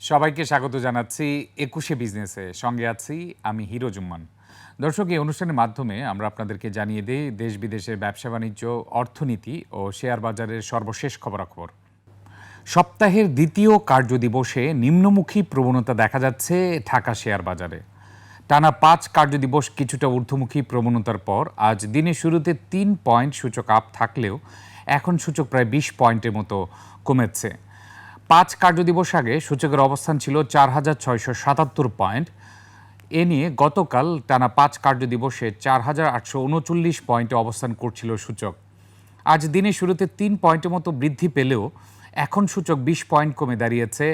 সবাইকে স্বাগত জানাচ্ছি একুশে বিজনেসে। সঙ্গে আছি আমি হিরো জুম্মান। দর্শক, এই অনুষ্ঠানের মাধ্যমে আমরা আপনাদেরকে জানিয়ে দিই, দেশ বিদেশের ব্যবসা বাণিজ্য, অর্থনীতি ও শেয়ার বাজারের সর্বশেষ খবরাখবর। সপ্তাহের দ্বিতীয় কার্যদিবসে নিম্নমুখী প্রবণতা দেখা যাচ্ছে ঢাকা শেয়ার বাজারে। টানা পাঁচ কার্যদিবস কিছুটা ঊর্ধ্বমুখী প্রবণতার পর আজ দিনের শুরুতে তিন পয়েন্ট সূচক আপ থাকলেও এখন সূচক প্রায় বিশ পয়েন্টের মতো কমেছে। পাঁচ কার্যদিবস আগে সূচকের অবস্থান ছিল চার হাজার ছয়শো সাতাত্তর পয়েন্ট। এ নিয়ে গতকাল টানা পাঁচ কার্যদিবসে চার হাজার আটশো উনচল্লিশ পয়েন্টে অবস্থান করছিল সূচক। আজ দিনের শুরুতে তিন পয়েন্টের মতো বৃদ্ধি পেলেও এখন সূচক বিশ পয়েন্ট কমে দাঁড়িয়েছে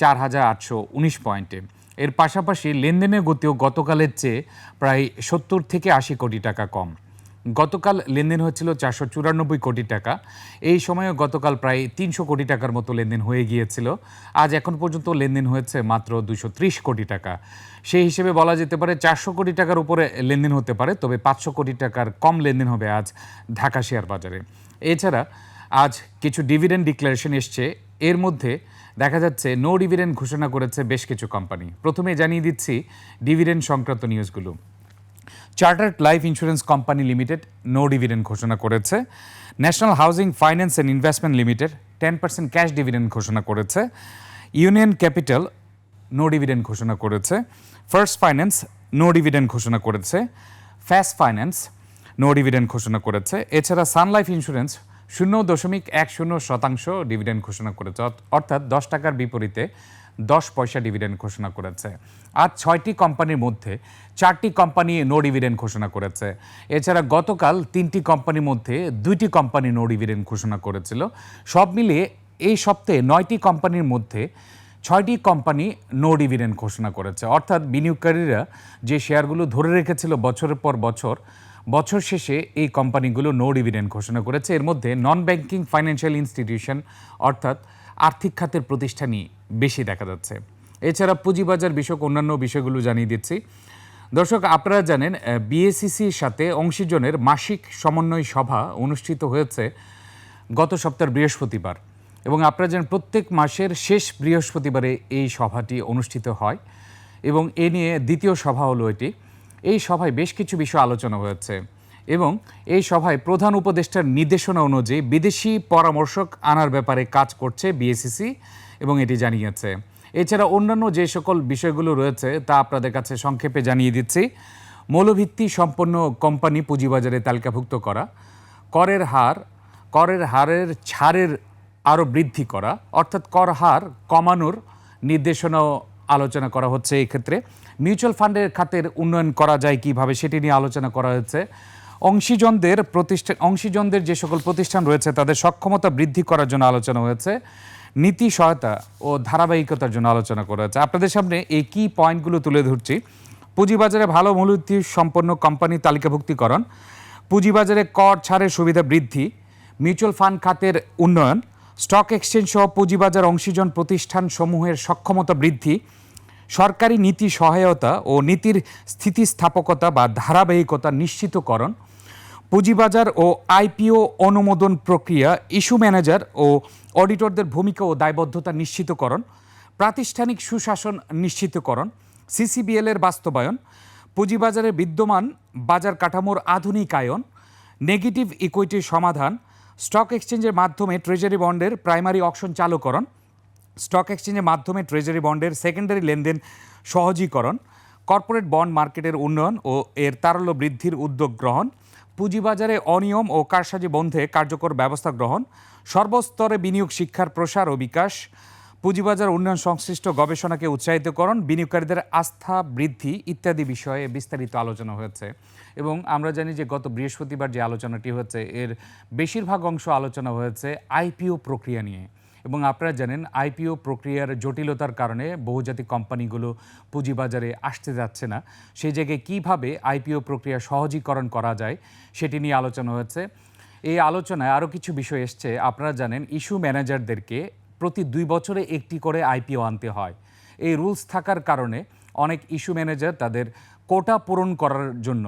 চার হাজার আটশো উনিশ পয়েন্টে। এর পাশাপাশি লেনদেনের গতিও গতকালের চেয়ে প্রায় সত্তর থেকে আশি কোটি টাকা কম। গতকাল লেনদেন হয়েছিল চারশো চুরানব্বই কোটি টাকা। এই সময়ে গতকাল প্রায় তিনশো কোটি টাকার মতো লেনদেন হয়ে গিয়েছিল। আজ এখন পর্যন্ত লেনদেন হয়েছে মাত্র দুশো ত্রিশ কোটি টাকা। সেই হিসেবে বলা যেতে পারে চারশো কোটি টাকার উপরে লেনদেন হতে পারে, তবে পাঁচশো কোটি টাকার কম লেনদেন হবে আজ ঢাকা শেয়ার বাজারে। এছাড়া আজ কিছু ডিভিডেন্ড ডিক্লারেশন এসছে। এর মধ্যে দেখা যাচ্ছে, নো ডিভিডেন্ড ঘোষণা করেছে বেশ কিছু কোম্পানি। প্রথমে জানিয়ে দিচ্ছি ডিভিডেন্ড সংক্রান্ত নিউজগুলো। Chartered life insurance company limited no dividend ঘোষণা করেছে। National housing finance and investment limited ten percent cash dividend ঘোষণা করেছে। ইউনিয়ন ক্যাপিটাল নো ডিভিডেন্ড ঘোষণা করেছে। ফার্স্ট ফাইন্যান্স নো ডিভিডেন্ড ঘোষণা করেছে। ফ্যাস ফাইন্যান্স নো ডিভিডেন্ড ঘোষণা করেছে। এছাড়া সান লাইফ ইন্স্যুরেন্স শূন্য দশমিক এক শূন্য শতাংশ ডিভিডেন্ড ঘোষণা করেছে। অর্থাৎ দশ টাকার বিপরীতে দশ পয়সা ডিভিডেন্ড ঘোষণা করেছে। আর ছয়টি কোম্পানির মধ্যে চারটি কোম্পানি নো ডিভিডেন্ড ঘোষণা করেছে। এছাড়া গতকাল তিনটি কোম্পানির মধ্যে দুইটি কোম্পানি নো ডিভিডেন্ড ঘোষণা করেছিল। সব মিলিয়ে এই সপ্তাহে নয়টি কোম্পানির মধ্যে ছয়টি কোম্পানি নো ডিভিডেন্ড ঘোষণা করেছে। অর্থাৎ বিনিয়োগকারীরা যে শেয়ারগুলো ধরে রেখেছিল বছরের পর বছর বছর শেষে এই কোম্পানিগুলো নো ডিভিডেন্ড ঘোষণা করেছে। এর মধ্যে নন ব্যাংকিং ফাইন্যান্সিয়াল ইনস্টিটিউশন অর্থাৎ আর্থিক খাতের প্রতিষ্ঠানই বেশি দেখা যাচ্ছে। এছাড়া পুঁজিবাজার বিষয়ক অন্যান্য বিষয়গুলো জানিয়ে দিচ্ছি। দর্শক, আপনারা জানেন বিএসিসির সাথে অংশীজনের মাসিক সমন্বয় সভা অনুষ্ঠিত হয়েছে গত সপ্তাহের বৃহস্পতিবার। এবং আপনারা জানেন, প্রত্যেক মাসের শেষ বৃহস্পতিবারে এই সভাটি অনুষ্ঠিত হয়। এবং এ নিয়ে দ্বিতীয় সভা হলো এটি। এই সভায় বেশ কিছু বিষয় আলোচনা হয়েছে। এবং এই সভায় প্রধান উপদেষ্টার নির্দেশনা অনুযায়ী বিদেশি পরামর্শক আনার ব্যাপারে কাজ করছে বিএসিসি এবং এটি জানিয়েছে। এছাড়া অন্যান্য যে সকল বিষয়গুলো রয়েছে তা আপনাদের কাছে সংক্ষেপে জানিয়ে দিচ্ছি। মৌলভিত্তি সম্পন্ন কোম্পানি পুঁজিবাজারে তালিকাভুক্ত করা, করের হার, করের হারের ছাড়ের আরও বৃদ্ধি করা, অর্থাৎ কর হার কমানোর নির্দেশনাও আলোচনা করা হচ্ছে এই ক্ষেত্রে। মিউচুয়াল ফান্ডের খাতের উন্নয়ন করা যায় কীভাবে সেটি নিয়ে আলোচনা করা হয়েছে। অংশীজনদের প্রতিষ্ঠান অংশীজনদের যে সকল প্রতিষ্ঠান রয়েছে, তাদের সক্ষমতা বৃদ্ধি করার জন্য আলোচনা হয়েছে। নীতি সহায়তা ও ধারাবাহিকতার জন্য আলোচনা করা হয়েছে। আপনাদের সামনে এই কি পয়েন্টগুলো তুলে ধরছি। পুঁজিবাজারে ভালো মূলনীতি সম্পন্ন কোম্পানি তালিকাভুক্তিকরণ, পুঁজিবাজারে কর ছাড়ের সুবিধা বৃদ্ধি মিউচুয়াল ফান্ড খাতের উন্নয়ন স্টক এক্সচেঞ্জ সহ পুঁজিবাজার অংশীজন প্রতিষ্ঠান সমূহের সক্ষমতা বৃদ্ধি সরকারি নীতি সহায়তা ও নীতির স্থিতিস্থাপকতা বা ধারাবাহিকতা নিশ্চিতকরণ, পুঁজিবাজার ও আইপিও অনুমোদন প্রক্রিয়া, ইস্যু ম্যানেজার ও অডিটরদের ভূমিকা ও দায়বদ্ধতা নিশ্চিতকরণ, প্রাতিষ্ঠানিক সুশাসন নিশ্চিতকরণ, সিসিবিএল এর বাস্তবায়ন, পুঁজিবাজারে বিদ্যমান বাজার কাঠামোর আধুনিকায়ন, নেগেটিভ ইকুইটির সমাধান, স্টক এক্সচেঞ্জের মাধ্যমে ট্রেজারি বন্ডের প্রাইমারি অকশন চালুকরণ স্টক এক্সচেঞ্জের মাধ্যমে ট্রেজারি বন্ডের সেকেন্ডারি লেনদেন সহজীকরণ, কর্পোরেট বন্ড মার্কেটের উন্নয়ন ও এর তারল্য বৃদ্ধির উদ্যোগ গ্রহণ, পুঁজিবাজারে অনিয়ম ও কারসাজি বন্ধে কার্যকর ব্যবস্থা গ্রহণ, সর্বস্তরে বিনিয়োগ শিক্ষার প্রসার ও বিকাশ, পুঁজিবাজার উন্নয়ন সংশ্লিষ্ট গবেষণাকে উৎসাহিতকরণ, বিনিয়োগকারীদের আস্থা বৃদ্ধি ইত্যাদি বিষয়ে বিস্তারিত আলোচনা হয়েছে। এবং আমরা জানি যে গত বৃহস্পতিবার যে আলোচনাটি হয়েছে, এর বেশিরভাগ অংশ আলোচনা হয়েছে আইপিও প্রক্রিয়া নিয়ে। এবং আপনারা জানেন আইপিও প্রক্রিয়ার জটিলতার কারণে বহুজাতিক কোম্পানিগুলো পুঁজিবাজারে আসতে যাচ্ছে না। সেই জায়গায় কীভাবে আইপিও প্রক্রিয়া সহজীকরণ করা যায় সেটি নিয়ে আলোচনা হয়েছে। এই আলোচনায় আরও কিছু বিষয় এসছে। আপনারা জানেন, ইস্যু ম্যানেজারদেরকে প্রতি দুই বছরে একটি করে আইপিও আনতে হয়। এই রুলস থাকার কারণে অনেক ইস্যু ম্যানেজার তাদের কোটা পূরণ করার জন্য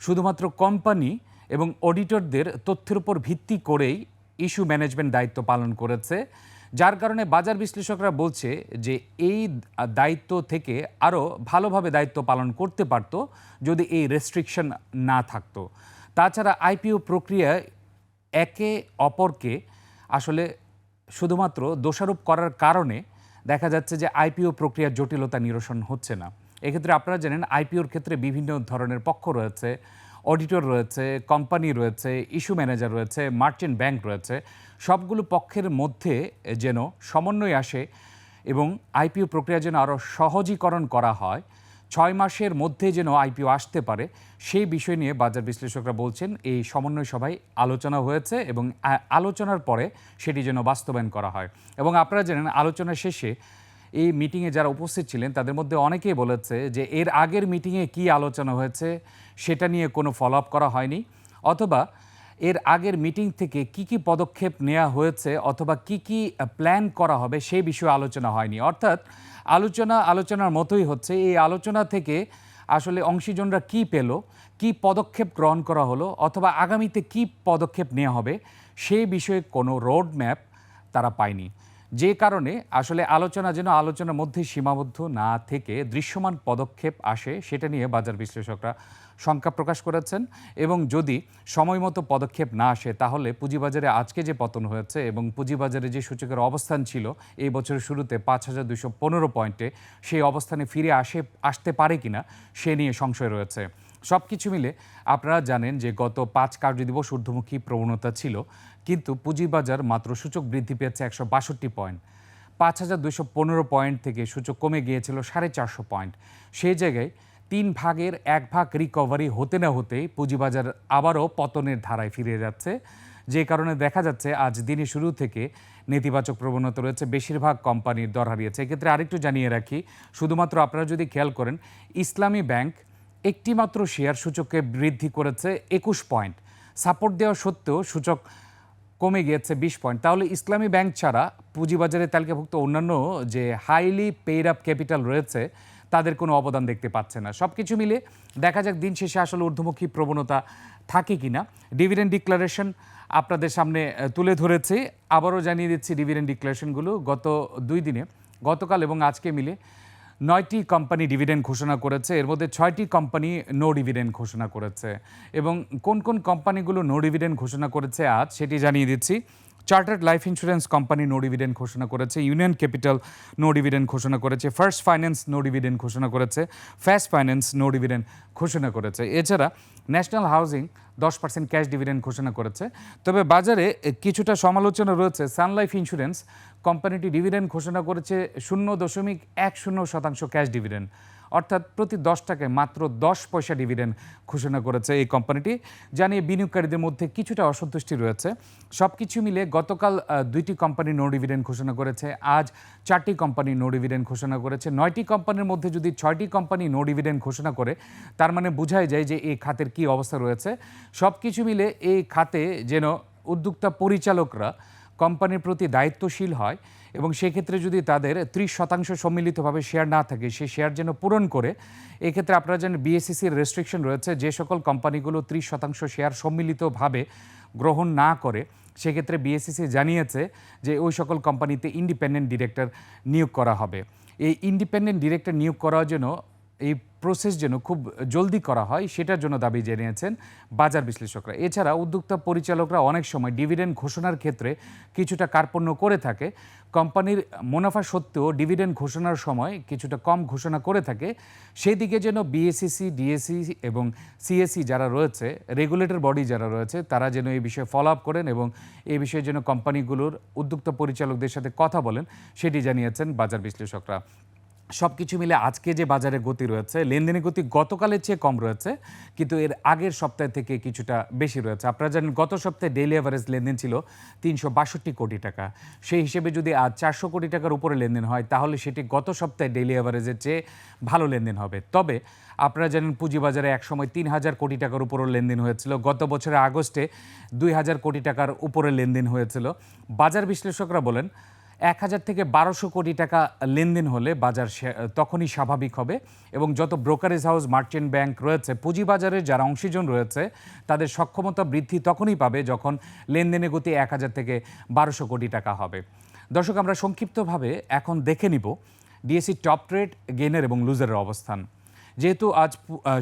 শুধুমাত্র কোম্পানি এবং অডিটরদের তথ্যের উপর ভিত্তি করেই ইস্যু ম্যানেজমেন্ট দায়িত্ব পালন করেছে। যার কারণে বাজার বিশ্লেষকরা বলছে যে এই দায়িত্ব থেকে আরও ভালোভাবে দায়িত্ব পালন করতে পারত যদি এই রেস্ট্রিকশন না থাকতো। তাছাড়া আইপিও প্রক্রিয়ায় একে অপরকে আসলে শুধুমাত্র দোষারোপ করার কারণে দেখা যাচ্ছে যে আইপিও প্রক্রিয়ার জটিলতা নিরসন হচ্ছে না। এক্ষেত্রে আপনারা জানেন আইপিওর ক্ষেত্রে বিভিন্ন ধরনের পক্ষ রয়েছে। অডিটর রয়েছে, কোম্পানি রয়েছে, ইস্যু ম্যানেজার রয়েছে, মার্চেন্ট ব্যাংক রয়েছে, সবগুলো পক্ষের মধ্যে যেন সমন্বয় আসে এবং আইপিও প্রক্রিয়া যেন আরও সহজীকরণ করা হয়, ছয় মাসের মধ্যে যেন আইপিও আসতে পারে, সেই বিষয় নিয়ে বাজার বিশ্লেষকরা বলছেন, এই সমন্বয় সভায় আলোচনা হয়েছে এবং আলোচনার পরে সেটি যেন বাস্তবায়ন করা হয়। এবং আপনারা জানেন, আলোচনা শেষে এই মিটিংয়ে যারা উপস্থিত ছিলেন, তাদের মধ্যে অনেকেই বলেছে যে এর আগের মিটিংয়ে কি আলোচনা হয়েছে সেটা নিয়ে কোনো ফলো আপ করা হয়নি, অথবা এর আগের মিটিং থেকে কি কি পদক্ষেপ নেওয়া হয়েছে অথবা কি কি প্ল্যান করা হবে সেই বিষয়ে আলোচনা হয়নি। অর্থাৎ আলোচনা, আলোচনার মতোই হচ্ছে, এই আলোচনা থেকে আসলে অংশীজনরা কি পেল, কি পদক্ষেপ গ্রহণ করা হলো, অথবা আগামীতে কি পদক্ষেপ নেওয়া হবে সেই বিষয়ে কোনো রোড ম্যাপ তারা পায়নি। যে কারণে আসলে আলোচনা যেন আলোচনার মধ্যে সীমাবদ্ধ না থেকে দৃশ্যমান পদক্ষেপ আসে, সেটা নিয়ে বাজার বিশ্লেষকরা শঙ্কা প্রকাশ করেছেন। এবং যদি সময় মতো পদক্ষেপ না আসে, তাহলে পুঁজিবাজারে আজকে যে পতন হয়েছে এবং পুঁজিবাজারে যে সূচকের অবস্থান ছিল, এই বছরের শুরুতে পাঁচ হাজার দুশো পনেরো পয়েন্টে সেই অবস্থানে ফিরে আসে, আসতে পারে কিনা, সে নিয়ে সংশয় রয়েছে। সব কিছু মিলে আপনারা জানেন যে গত পাঁচ কার্যদিবস ঊর্ধ্বমুখী প্রবণতা ছিল, কিন্তু পুঁজিবাজার মাত্র সূচক বৃদ্ধি পেয়েছে একশো বাষট্টি পয়েন্ট। পাঁচ হাজার দুশো পনেরো পয়েন্ট থেকে সূচক কমে গিয়েছিল সাড়ে চারশো পয়েন্ট। সেই জায়গায় তিন ভাগের এক ভাগ রিকভারি হতে না হতেই পুঁজিবাজার আবারও পতনের ধারায় ফিরে যাচ্ছে। যে কারণে দেখা যাচ্ছে আজ দিনের শুরু থেকে নেতিবাচক প্রবণতা রয়েছে, বেশিরভাগ কোম্পানির দর হারিয়েছে। এক্ষেত্রে আরেকটু জানিয়ে রাখি, শুধুমাত্র আপনারা যদি খেয়াল করেন, ইসলামী ব্যাংক একটিমাত্র শেয়ার সূচকে বৃদ্ধি করেছে একুশ পয়েন্ট। সাপোর্ট দেওয়া সত্ত্বেও সূচক কমে গিয়েছে বিশ পয়েন্ট। তাহলে ইসলামী ব্যাংক ছাড়া পুঁজিবাজারে তালিকাভুক্ত অন্যান্য যে হাইলি পেইড আপ ক্যাপিটাল রয়েছে, তাদের কোনো অবদান দেখতে পাচ্ছে না। সব কিছু মিলে দেখা যাক দিন শেষে আসলে ঊর্ধ্বমুখী প্রবণতা থাকে কিনা। ডিভিডেন্ড ডিক্লারেশন আপনাদের সামনে তুলে ধরেছে। আবারও জানিয়ে দিচ্ছি ডিভিডেন্ড ডিক্লারেশনগুলো। গত দুই দিনে, গতকাল এবং আজকে মিলে নয়টি কোম্পানি ডিভিডেন্ড ঘোষণা করেছে। এর মধ্যে ছয়টি কোম্পানি নো ডিভিডেন্ড ঘোষণা করেছে। এবং কোন কোন কোম্পানিগুলো নো ডিভিডেন্ড ঘোষণা করেছে আজ সেটি জানিয়ে দিচ্ছি। Chartered life insurance company no dividend ঘোষণা করেছে ইউনিয়ন ক্যাপিটাল নো ডিভিডেন্ড ঘোষণা করেছে ফার্স্ট ফাইন্যান্স নো ডিভিডেন্ড ঘোষণা করেছে ফাস্ট ফাইন্যান্স নো ডিভিডেন্ড ঘোষণা করেছে। এছাড়া ন্যাশনাল হাউজিং দশ পার্সেন্ট ক্যাশ ডিভিডেন্ড ঘোষণা করেছে। তবে বাজারে কিছুটা সমালোচনা রয়েছে। সান লাইফ ইন্স্যুরেন্স কোম্পানিটি ডিভিডেন্ড ঘোষণা করেছে শূন্য দশমিক এক শূন্য শতাংশ ক্যাশ ডিভিডেন্ড অর্থাৎ প্রতি দশ টাকায় মাত্র দশ পয়সা ডিভিডেন্ড ঘোষণা করেছে এই কোম্পানিটি জানিয়ে বিনিয়োগকারীদের মধ্যে কিছুটা অসন্তুষ্টি রয়েছে। সব কিছু মিলে গতকাল দুইটি কোম্পানি নো ডিভিডেন্ড ঘোষণা করেছে। আজ চারটি কোম্পানি নো ডিভিডেন্ড ঘোষণা করেছে। নয়টি কোম্পানির মধ্যে যদি ছয়টি কোম্পানি নো ডিভিডেন্ড ঘোষণা করে, তার মানে বোঝাই যায় যে এই খাতের কি অবস্থা রয়েছে। সব কিছু মিলে এই খাতে যেন উদ্যোক্তা পরিচালকরা কোম্পানির প্রতি দায়িত্বশীল হয় এবং সেক্ষেত্রে যদি তাদের ত্রিশ শতাংশ সম্মিলিতভাবে শেয়ার না থাকে সেই শেয়ার যেন পূরণ করে, এক্ষেত্রে আপনারা জানেন বিএসসিসির রেস্ট্রিকশন রয়েছে। যে সকল কোম্পানিগুলো ত্রিশ শতাংশ শেয়ার সম্মিলিতভাবে গ্রহণ না করে, সেক্ষেত্রে বিএসসিসি জানিয়েছে যে ওই সকল কোম্পানিতে ইন্ডিপেন্ডেন্ট ডিরেক্টর নিয়োগ করা হবে। এই ইন্ডিপেন্ডেন্ট ডিরেক্টর নিয়োগ করার জন্য এই প্রসেস যেন খুব জলদি করা হয়, সেটার জন্য দাবি জানিয়েছেন বাজার বিশ্লেষকরা। এছাড়া উদ্যোক্তা পরিচালকরা অনেক সময় ডিভিডেন্ড ঘোষণার ক্ষেত্রে কিছুটা কার্পণ্য করে থাকে। কোম্পানির মুনাফা সত্ত্বেও ডিভিডেন্ড ঘোষণার সময় কিছুটা কম ঘোষণা করে থাকে। সেই দিকে যেন বিএসসিসি ডিএসসি এবং সিএসসি যারা রয়েছে রেগুলেটর বডি যারা রয়েছে, তারা যেন এই বিষয়ে ফলো আপ করেন এবং এই বিষয়ে যেন কোম্পানিগুলোর উদ্যোক্তা পরিচালকদের সাথে কথা বলেন, সেটি জানিয়েছেন বাজার বিশ্লেষকরা। সব কিছু মিলে আজকে যে বাজারে গতি রয়েছে, লেনদেনের গতি গতকালের চেয়ে কম রয়েছে, কিন্তু এর আগের সপ্তাহ থেকে কিছুটা বেশি রয়েছে। আপনারা জানেন, গত সপ্তাহে ডেইলি অ্যাভারেজ লেনদেন ছিল তিনশো বাষট্টি কোটি টাকা। সেই হিসেবে যদি আজ চারশো কোটি টাকার উপরে লেনদেন হয়, তাহলে সেটি গত সপ্তাহে ডেইলি অ্যাভারেজের চেয়ে ভালো লেনদেন হবে। তবে আপনারা জানেন, পুঁজিবাজারে একসময় তিন হাজার কোটি টাকার উপরও লেনদেন হয়েছিল। গত বছরের আগস্টে দুই হাজার কোটি টাকার উপরে লেনদেন হয়েছিল। বাজার বিশ্লেষকরা বলেন এক হাজার থেকে বারোশো কোটি টাকা লেনদেন হলে বাজার তখনই স্বাভাবিক হবে এবং যত ব্রোকারেজ হাউস মার্চেন্ট ব্যাংক রয়েছে, পুঁজিবাজারে যারা অংশীজন রয়েছে, তাদের সক্ষমতা বৃদ্ধি তখনই পাবে যখন লেনদেনের গতি এক হাজার থেকে বারোশো কোটি টাকা হবে। দর্শক, আমরা সংক্ষিপ্তভাবে এখন দেখে নিব ডিএসসি টপ ট্রেড গেইনার এবং লুজারের অবস্থান। যেহেতু আজ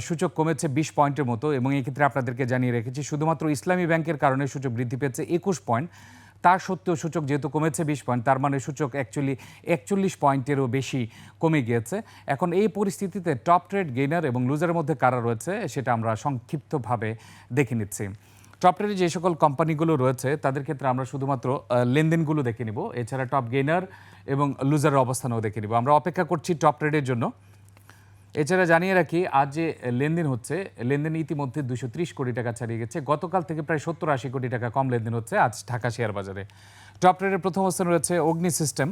সূচক কমেছে বিশ পয়েন্টের মতো এবং এক্ষেত্রে আপনাদেরকে জানিয়ে রেখেছি, শুধুমাত্র ইসলামী ব্যাংকের কারণে সূচক বৃদ্ধি পেয়েছে একুশ পয়েন্ট। তার সত্ত্বেও সূচক যেহেতু কমেছে বিশ পয়েন্ট তার মানে সূচক অ্যাকচুয়ালি একচল্লিশ পয়েন্টেরও বেশি কমে গিয়েছে। এখন এই পরিস্থিতিতে টপ ট্রেড গেইনার এবং লুজারের মধ্যে কারা রয়েছে সেটা আমরা সংক্ষিপ্তভাবে দেখে নিচ্ছি। টপ ট্রেডে যে সকল কোম্পানিগুলো রয়েছে, তাদের ক্ষেত্রে আমরা শুধুমাত্র লেনদেনগুলো দেখে নিব। এছাড়া টপ গেইনার এবং লুজারের অবস্থানও দেখে নিব। আমরা অপেক্ষা করছি টপ ট্রেডের জন্য। এছাড়া জানিয়ে রাখি, আজ যে লেনদেন হচ্ছে, লেনদেন ইতিমধ্যে দুশো কোটি টাকা ছাড়িয়ে গেছে। গতকাল থেকে প্রায় সত্তর আশি কোটি টাকা কম লেনদেন হচ্ছে আজ ঢাকা শেয়ার বাজারে। টপ ট্রেডের প্রথম অবস্থানে রয়েছে অগ্নি সিস্টেম।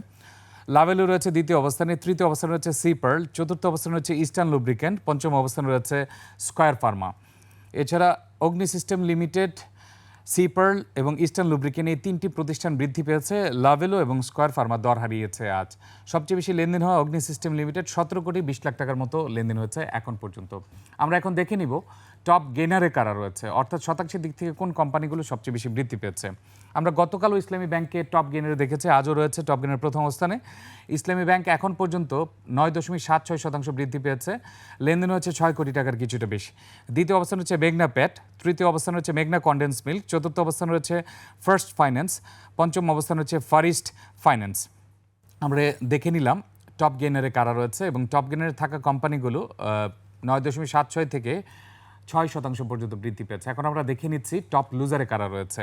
লাভেলু রয়েছে দ্বিতীয় অবস্থানে, তৃতীয় অবস্থানে রয়েছে সি পার্ল, চতুর্থ অবস্থানে রয়েছে ইস্টার্ন লুব্রিক্যান্ট পঞ্চম অবস্থানে রয়েছে স্কয়ার ফার্মা। এছাড়া অগ্নি সিস্টেম লিমিটেড সিপার্ল এবং ইস্টার্ন লুব্রিকেন এই তিনটি প্রতিষ্ঠান বৃদ্ধি পেয়েছে। লাভেলো এবং স্কোয়ার ফার্মা দর হারিয়েছে আজ। সবচেয়ে বেশি লেনদেন হওয়া অগ্নি সিস্টেম লিমিটেড সতেরো কোটি বিশ লাখ টাকার মতো লেনদেন হয়েছে এখন পর্যন্ত। আমরা এখন দেখে নিব, টপ গেনারে কারা রয়েছে? অর্থাৎ শতাংশের দিক থেকে কোন কোম্পানিগুলো সবচেয়ে বেশি বৃদ্ধি পেয়েছে? আমরা গতকালও ইসলামী ব্যাংকে টপ গেনারে দেখেছি, আজও রয়েছে টপ গেনার প্রথম অবস্থানে। ইসলামী ব্যাংক এখন পর্যন্ত নয় দশমিক সাত ছয় শতাংশ বৃদ্ধি পেয়েছে। লেনদেন হচ্ছে ছয় কোটি টাকার কিছুটা বেশি। দ্বিতীয় অবস্থান হচ্ছে মেঘনা প্যাট তৃতীয় অবস্থান হচ্ছে মেঘনা কন্ডেন্স মিল্ক চতুর্থ অবস্থান রয়েছে ফার্স্ট ফাইন্যান্স পঞ্চম অবস্থান হচ্ছে ফারিস্ট ফাইন্যান্স আমরা দেখে নিলাম টপ গেনারে কারা রয়েছে এবং টপ গেনারে থাকা কোম্পানিগুলো নয় দশমিক সাত ছয় থেকে ছয় শতাংশ পর্যন্ত বৃদ্ধি পেয়েছে। এখন আমরা দেখে নিচ্ছি টপ লুজারে কারা রয়েছে।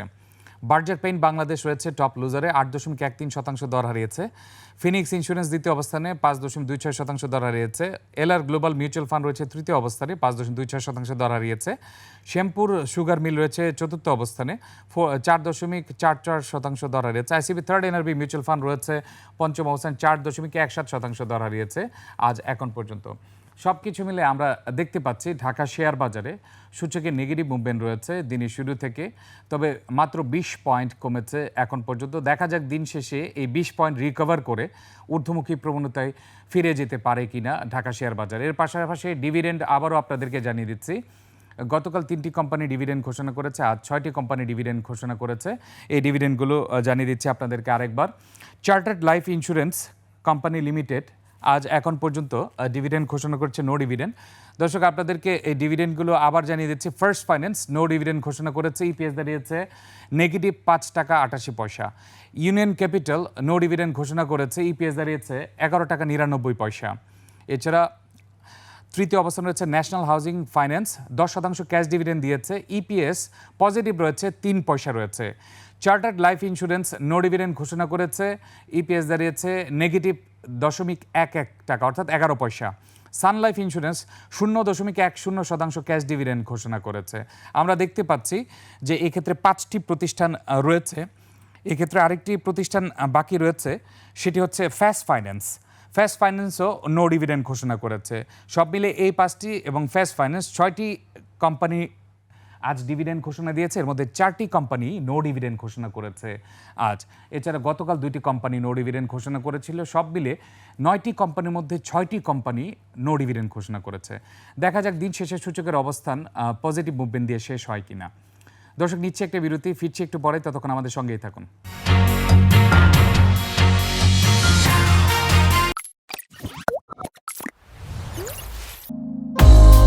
বার্জার পেইন বাংলাদেশ রয়েছে টপ লুজারে, আট দশমিক এক তিন শতাংশ দর হারিয়েছে। ফিনিক্স ইন্স্যুরেন্স দ্বিতীয় অবস্থানে, পাঁচ দশমিক দুই ছয় শতাংশ দর হারিয়েছে। এলআর গ্লোবাল মিউচুয়াল ফান্ড রয়েছে তৃতীয় অবস্থানে, পাঁচ দশমিক দুই ছয় শতাংশ দর হারিয়েছে। শ্যামপুর সুগার মিল রয়েছে চতুর্থ অবস্থানে চার দশমিক চার চার শতাংশ দর হারিয়েছে। ICB third NRB mutual fund রয়েছে, পঞ্চম অবস্থানে, চার দশমিক এক সাত শতাংশ দর হারিয়েছে আজ এখন পর্যন্ত। সব কিছু মিলে আমরা দেখতে পাচ্ছি ঢাকা শেয়ার বাজারে সূচকের নেগেটিভ মুভমেন্ট রয়েছে দিনের শুরু থেকে, তবে মাত্র বিশ পয়েন্ট কমেছে এখন পর্যন্ত। দেখা যাক দিন শেষে এই বিশ পয়েন্ট রিকভার করে ঊর্ধ্বমুখী প্রবণতায় ফিরে যেতে পারে কিনা ঢাকা শেয়ার বাজার। এর পাশাপাশি ডিভিডেন্ড আবারও আপনাদেরকে জানিয়ে দিচ্ছি, গতকাল তিনটি কোম্পানি ডিভিডেন্ড ঘোষণা করেছে, আজ ছয়টি কোম্পানি ডিভিডেন্ড ঘোষণা করেছে। এই ডিভিডেন্ডগুলো জানিয়ে দিচ্ছি আপনাদেরকে আরেকবার। Chartered life insurance company limited আজ এখন পর্যন্ত ডিভিডেন্ড ঘোষণা করছে নো ডিভিডেন্ড দর্শক, আপনাদেরকে এই ডিভিডেন্ডগুলো আবার জানিয়ে দিচ্ছি ফার্স্ট ফাইন্যান্স নো ডিভিডেন্ড ঘোষণা করেছে ইপিএস দাঁড়িয়েছে নেগেটিভ পাঁচ টাকা আটাশি পয়সা। ইউনিয়ন ক্যাপিটাল নো ডিভিডেন্ড ঘোষণা করেছে ইপিএস দাঁড়িয়েছে এগারো টাকা নিরানব্বই পয়সা। এছাড়া তৃতীয় অবস্থান রয়েছে ন্যাশনাল হাউজিং ফাইন্যান্স দশ শতাংশ ক্যাশ ডিভিডেন্ড দিয়েছে ইপিএস পজিটিভ রয়েছে, তিন পয়সা রয়েছে। Chartered life insurance no dividend ঘোষণা করেছে ইপিএস দাঁড়িয়েছে নেগেটিভ দশমিক এক এক টাকা, অর্থাৎ এগারো পয়সা। সান লাইফ ইন্স্যুরেন্স শূন্য দশমিক এক শূন্য শতাংশ ক্যাশ ডিভিডেন্ড ঘোষণা করেছে। আমরা দেখতে পাচ্ছি যে এক্ষেত্রে পাঁচটি প্রতিষ্ঠান রয়েছে। এক্ষেত্রে আরেকটি প্রতিষ্ঠান বাকি রয়েছে, সেটি হচ্ছে ফ্যাস ফাইন্যান্স ফ্যাস ফাইন্যান্সও নো ডিভিডেন্ড ঘোষণা করেছে। সব মিলে এই পাঁচটি এবং ফ্যাস ফাইন্যান্স ছয়টি কোম্পানি আজ ডিভিডেন্ড ঘোষণা দিয়েছে, এর মধ্যে চারটি কোম্পানি নো ডিভিডেন্ড ঘোষণা করেছে আজ। এছাড়া গতকাল দুইটি কোম্পানি নো ডিভিডেন্ড ঘোষণা করেছিল, সব মিলে নয়টি কোম্পানির মধ্যে ছয়টি কোম্পানি নো ডিভিডেন্ড ঘোষণা করেছে। দেখা যাক দিন শেষে সূচকের অবস্থান পজিটিভ মুভমেন্ট দিয়ে শেষ হয় কিনা। দর্শক, নিচ্ছে একটা বিরতি, ফিরছি একটু পরে, ততক্ষণ আমাদের সঙ্গেই থাকুন।